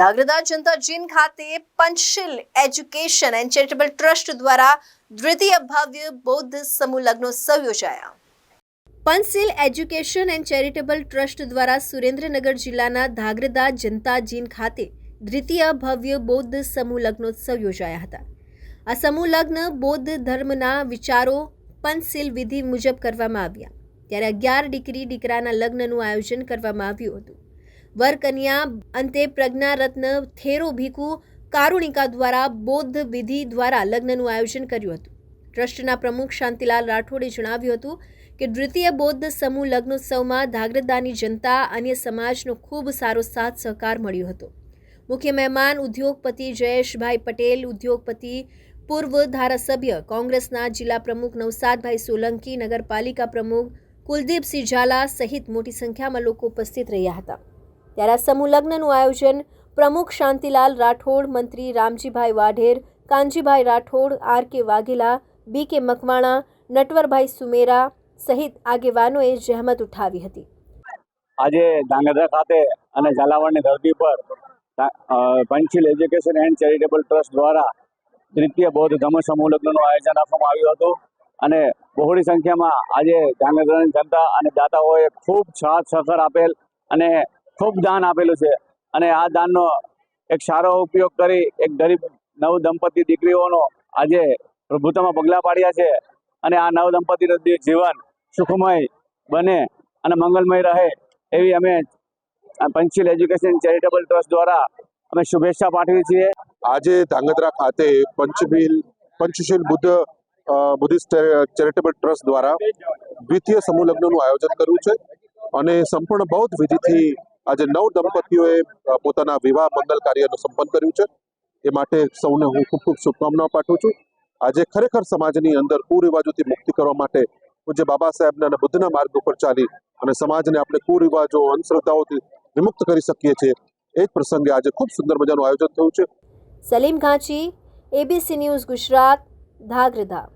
ધાગ્રધા જનતા જીન ખાતે Panchsheel education and charitable trust દ્વારા દ્વિતીય ભવ્ય બૌદ્ધ સમૂહ લગ્નોત્સવ યોજાયા Panchsheel education and charitable trust દ્વારા સુરેન્દ્રનગર જિલ્લાના ધાગ્રધા જનતા જીન ખાતે દ્વિતીય ભવ્ય બૌદ્ધ સમૂહ લગ્નોત્સવ યોજાયા હતા. આ સમૂહ લગ્ન બૌદ્ધ ધર્મના વિચારો પંચશીલ વિધિ મુજબ કરવામાં આવ્યા. ત્યારે અગિયાર દીકરી દીકરાના લગ્નનું આયોજન કરવામાં આવ્યું હતું. વર કન્યા અંતે પ્રજ્ઞા રત્ન થેરો ભીખુ કારુણિકા દ્વારા બૌદ્ધ વિધિ દ્વારા લગ્નનું આયોજન કર્યું હતું. ટ્રસ્ટના પ્રમુખ શાંતિલાલ રાઠોડે જણાવ્યું હતું કે દ્વિતીય બૌદ્ધ સમૂહ લગ્નોત્સવમાં ધાગ્રદાની જનતા, અન્ય સમાજનો ખૂબ સારો સાથ સહકાર મળ્યો હતો. મુખ્ય મહેમાન ઉદ્યોગપતિ જયેશભાઈ પટેલ, ઉદ્યોગપતિ, પૂર્વ ધારાસભ્ય, કોંગ્રેસના જિલ્લા પ્રમુખ નવસાદભાઈ સોલંકી, નગરપાલિકા પ્રમુખ કુલદીપસિંહ ઝાલા સહિત મોટી સંખ્યામાં લોકો ઉપસ્થિત રહ્યા હતા. ત્યારે આ સમૂહ લગ્નનું આયોજન પ્રમુખ શાંતિલાલ રાઠોડ, મંત્રી Ramjibhai Vadher, Kanjibhai Rathod, R K Vaghela, B કે મકવાણા, નટવરભાઈ સુમેરા સહિત આગેવાનોએ જહેમત ઉઠાવી હતી. આજે ધાંગધ્રા ખાતે અને ઝાલાવાડની ધરતી પર Panchsheel education and charitable trust દ્વારા દ્વિતીય બૌદ્ધ ધર્મ સમૂહ લગ્નનું આયોજન આપવામાં આવ્યું હતું. અને બહોળી સંખ્યામાં આજે ધાંગધ્રાની જનતા અને દાતાઓએ ખૂબ સાથ સહકાર આપેલ અને ખૂબ દાન આપેલું છે. અને આ દાનનો એક સારો ઉપયોગ કરી એક ગરીબ નવ દંપતી દીકરીઓનો આજે પ્રભુત્વમાં પગલાં પાડ્યા છે. અને આ નવ દંપતીનું જીવન સુખમય બને અને મંગલમય રહે એવી અમે પંચીલ એજ્યુકેશન ચેરિટેબલ ટ્રસ્ટ દ્વારા અમે શુભેચ્છા પાઠવી છીએ. આજે ધાંગધ્રા ખાતે પંચબીલ, Panchsheel Buddha Buddhist charitable trust દ્વારા દ્વિતીય સમૂહ લગ્નનું આયોજન કર્યું છે. અને સંપૂર્ણ બૌદ્ધ વિધિથી આજે નવ દંપતીઓએ પોતાના વિવાહ મંગલ કાર્યનું સંપન્ન કર્યું છે. એ માટે સૌને હું ખૂબ ખૂબ શુભકામનાઓ પાઠવું છું. આજે ખરેખર સમાજની અંદર કુરિવાજોથી મુક્તિ કરવા માટે પૂજ્ય બાબા સાહેબના અને બુદ્ધના માર્ગ ઉપર ચાલી અને સમાજને આપણે કુરિવાજો, અંધશ્રદ્ધાઓથી વિમુક્ત કરી શકીએ છીએ, એ પ્રસંગે આજે ખૂબ સુંદર મજાનું આયોજન થયું છે. Salim Ghanchi ABC news Gujarat ધાગ્રધા